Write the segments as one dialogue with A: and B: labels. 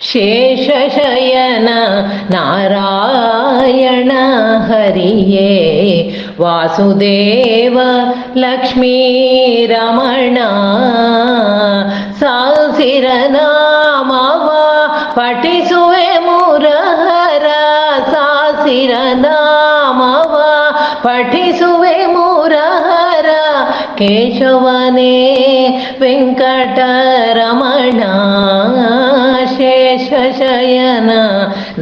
A: சேஷயன நாராயண ஹரியே வாசுதேவ லக்ஷ்மீ ரமண சாசிரநாமவ பட்டிசுவே முரஹர சாசிரநாமவ பட்டிசுவே முரஹர கேசவனே வெங்கடரமணா நயனா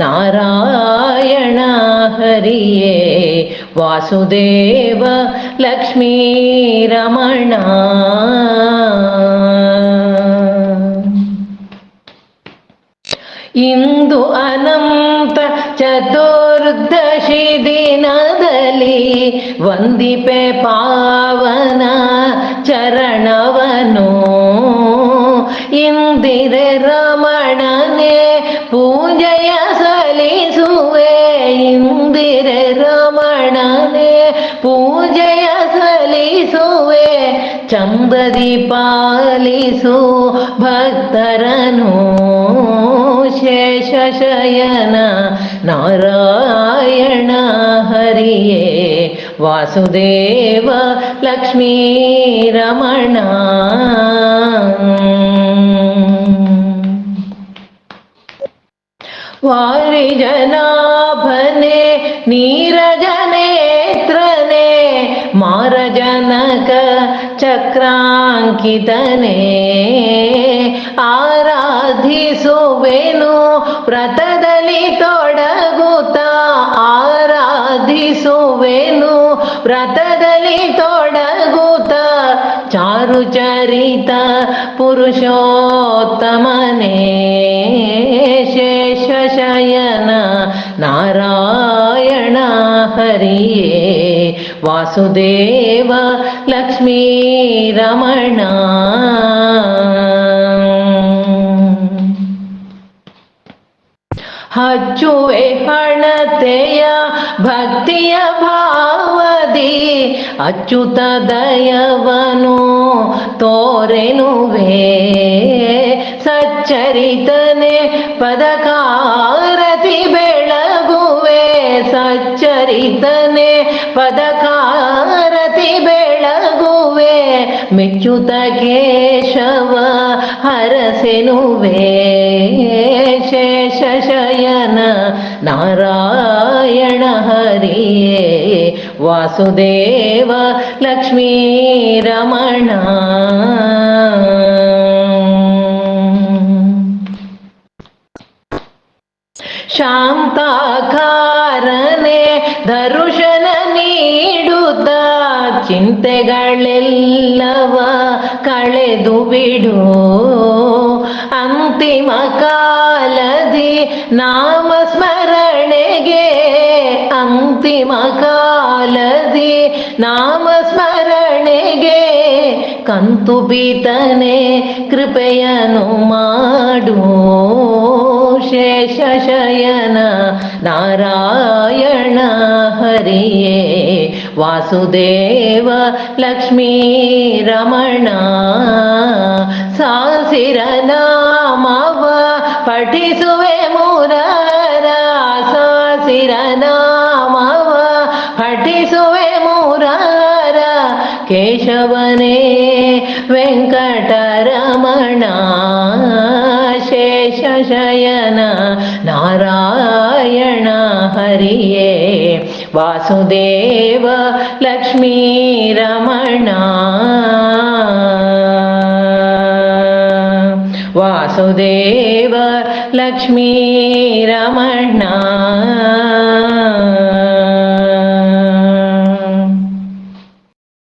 A: நாராயணா ஹரியே வாசுதேவ லக்ஷ்மீ ரமணா ಇಂದು ಅನಂತ ಚತುರ್ದಶಿ ದಿನದಲ್ಲಿ ವಂದಿಪೆ ಪಾವನ ಚರಣವನು ಇಂದಿರ ರಮಣನೆ ಪೂಜೆಯ ಸಲ್ಲಿಸುವೆ ಚಂದದಿ ಪಾಲಿಸು ಭಕ್ತರನು ಶೇಷಶಯನ ನಾರಾಯಣ ಹರಿಯೇ ವಾಸುದೇವ ಲಕ್ಷ್ಮೀ ರಮಣ. ವಾರಿಜನಾಭನೆ ನೀರಜನೇತ್ರನೆ ಮಾರಜನಕ ಚಕ್ರಾಂಕಿತನೆ. ಆರಾಧಿಸುವೆನು ವ್ರತದಲ್ಲಿ ತೊಡಗುತ್ತ. ಆರಾಧಿಸುವೆನು ವ್ರತದಲ್ಲಿ ತೊಡಗುತ್ತ. ಚಾರು ಚರಿತ ಪುರುಷೋತ್ತಮನೇ. ಶೇಷಶಯನ ನಾರಾಯಣ ಹರಿಯೇ. వాసుదేవ లక్ష్మీ రమణ ಹಚ್ಚುವೆ ಹಣತೆಯ ಭಕ್ತಿಯ ಭಾವದಿ ಅಚ್ಯುತ ದಯವನು ತೋರೆನುವೆ ಸಚ್ಚರಿತನೆ ಪದಕ ಸಚ್ಚರಿತನೆ ಪದಕಾರತಿ ಬೆಳಗುವೆ ಮೆಚ್ಚುತ ಕೇಶವ ಹರಸೆನುವೆ. ಶೇಷಶಯನ ನಾರಾಯಣ ಹರಿಯೇ ವಾಸುದೇವ ಲಕ್ಷ್ಮೀ ರಮಣ ಶಾಂತಾಕಾರನೆ ದರುಶನ ನೀಡುತ್ತ ಚಿಂತೆಗಳೆಲ್ಲವ ಕಳೆದು ಬಿಡು. ಅಂತಿಮ ಕಾಲದಿ ನಾಮ ಸ್ಮರಣೆಗೆ ಅಂತಿಮ ಕಾಲದಿ ನಾಮ ಕಂತು ಬೀತನೆ ಕೃಪೆಯನು ಮಾಡು ಶೇಷ ಶಯನ ನಾರಾಯಣ ಹರಿಯೇ ವಾಸುದೇವ ಲಕ್ಷ್ಮೀ ರಮಣ ಸಾಸಿರ ನಾಮವ ಪಠಿಸುವೆ ಮೂರರ ಸಾಸಿರ ನಾಮವ ಪಠಿಸುವೆ ಮೂರರ केशवने वेङ्कटरमणा शेषशयन नारायण हरिये वासुदेव लक्ष्मीरमणा वासुदेव लक्ष्मीरमणा